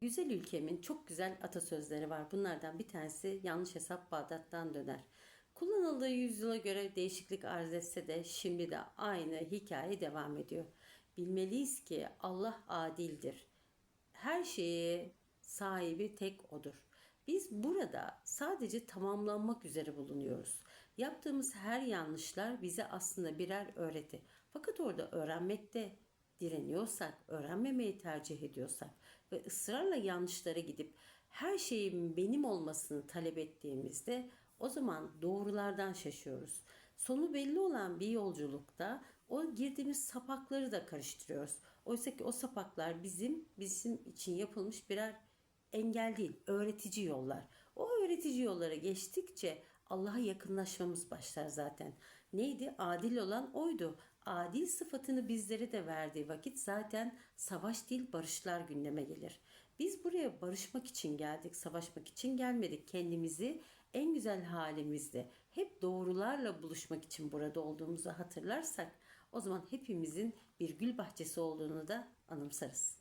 Güzel ülkemin çok güzel atasözleri var. Bunlardan bir tanesi yanlış hesap Bağdat'tan döner. Kullanıldığı yüzyıla göre değişiklik arz etse de şimdi de aynı hikaye devam ediyor. Bilmeliyiz ki Allah adildir. Her şeye sahibi tek odur. Biz burada sadece tamamlanmak üzere bulunuyoruz. Yaptığımız her yanlışlar bize aslında birer öğreti. Fakat orada öğrenmekte direniyorsak, öğrenmemeyi tercih ediyorsak ve ısrarla yanlışlara gidip her şeyin benim olmasını talep ettiğimizde o zaman doğrulardan şaşıyoruz. Sonu belli olan bir yolculukta o girdiğimiz sapakları da karıştırıyoruz. Oysa ki o sapaklar bizim bizim için yapılmış birer engel değil, öğretici yollar. O öğretici yollara geçtikçe Allah'a yakınlaşmamız başlar zaten. Neydi? Adil olan oydu. Adil sıfatını bizlere de verdiği vakit zaten savaş değil barışlar gündeme gelir. Biz buraya barışmak için geldik, savaşmak için gelmedik. Kendimizi en güzel halimizde hep doğrularla buluşmak için burada olduğumuzu hatırlarsak o zaman hepimizin bir gül bahçesi olduğunu da anımsarız.